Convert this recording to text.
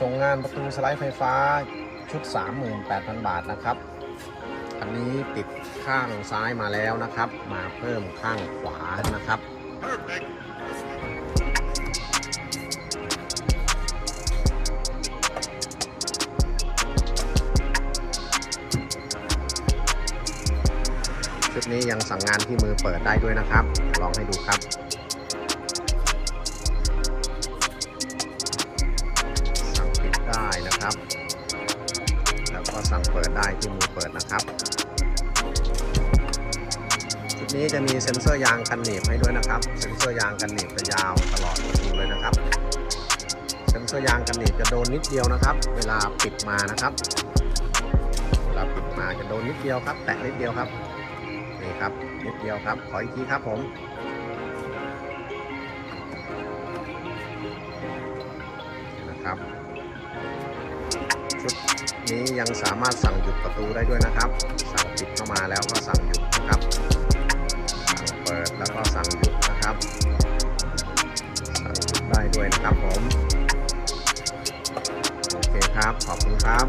ส่งงานประตูสไลด์ไฟฟ้าชุด 38,000 บาทนะครับ อันนี้ติดข้างซ้ายมาแล้วนะครับ มาเพิ่มข้างขวานะครับชุดนี้ยังสั่งงานที่มือเปิดได้ด้วยนะครับ ลองให้ดูครับ ได้นะครับ แล้วก็สั่งเปิดได้ที่มือเปิดนะครับชุดนี้จะมีเซ็นเซอร์ยางกันหนีบให้ด้วยนะครับ เซ็นเซอร์ยางกันหนีบจะยาวตลอดประตูเลยนะครับ เซ็นเซอร์ยางกันหนีบจะโดนนิดเดียวนะครับ เวลาปิดมานะครับ เวลาปิดมาจะโดนนิดเดียวครับ แตะนิดเดียวครับ นี่ครับนิดเดียวครับ ขออีกทีครับผมนะครับ นี้ยังสามารถสั่งหยุดประตูได้ด้วยนะครับ สั่งปิดเข้ามาแล้วก็สั่งหยุดนะครับสั่งเปิดแล้วก็สั่งหยุดนะครับ สั่งหยุดได้ด้วยนะครับผมโอเคครับขอบคุณครับ